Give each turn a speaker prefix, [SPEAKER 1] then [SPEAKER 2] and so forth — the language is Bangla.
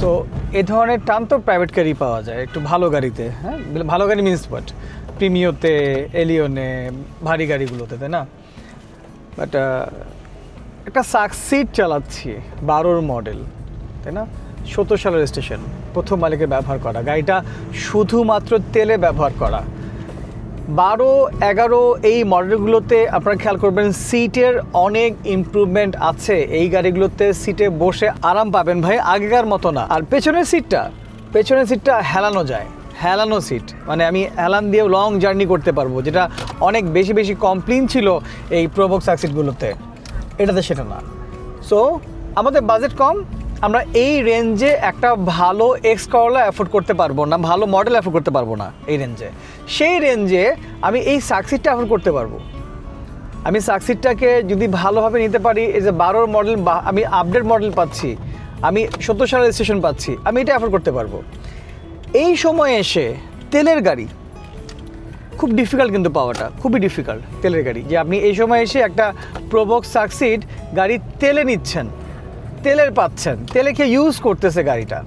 [SPEAKER 1] সো এ ধরনের টান তো প্রাইভেট গাড়ি পাওয়া যায়, একটু ভালো গাড়িতে হ্যাঁ? ভালো গাড়ি মিনস বাট প্রিমিওতে এলিওনে ভারী গাড়িগুলোতে, তাই না? বাট একটা সাকসিড চালাচ্ছি, বারোর মডেল তাই না? সত্তর সালের স্টেশন প্রথম মালিকে ব্যবহার করা। গাড়িটা শুধুমাত্র তেলে ব্যবহার করা। বারো, এগারো এই মডেলগুলোতে আপনারা খেয়াল করবেন, সিটের অনেক ইমপ্রুভমেন্ট আছে। এই গাড়িগুলোতে সিটে বসে আরাম পাবেন ভাই, আগেকার মতো না। আর পেছনের সিটটা পেছনের সিটটা হেলানো যায়, হেলানো সিট। মানে আমি হেলান দিয়ে লং জার্নি করতে পারব, যেটা অনেক বেশি বেশি কমপ্লেন ছিল এই প্রবক সাকসিটগুলোতে এটাতে সেটা না। সো আমাদের বাজেট কম আমরা এই রেঞ্জে একটা ভালো এক্স করলা অ্যাফোর্ড করতে পারব না, ভালো মডেল অ্যাফোর্ড করতে পারব না এই রেঞ্জে সেই রেঞ্জে আমি এই সাকসিডটা অ্যাফোর্ড করতে পারব। আমি সাকসিডটাকে যদি ভালোভাবে নিতে পারি, এই যে বারোর মডেল আমি আপডেট মডেল পাচ্ছি, আমি সত্তর সালের স্টেশন পাচ্ছি, আমি এটা অ্যাফোর্ড করতে পারব। এই সময়ে এসে তেলের গাড়ি, খুব ডিফিকাল্ট কিন্তু পাওয়াটা, খুবই ডিফিকাল্ট তেলের গাড়ি। যে আপনি এই সময় এসে একটা প্রবক সাকসিড গাড়ি তেলে নিচ্ছেন তেলের পাচ্ছেন। তেলে খেয়ে ইউজ করতেছে গাড়িটা।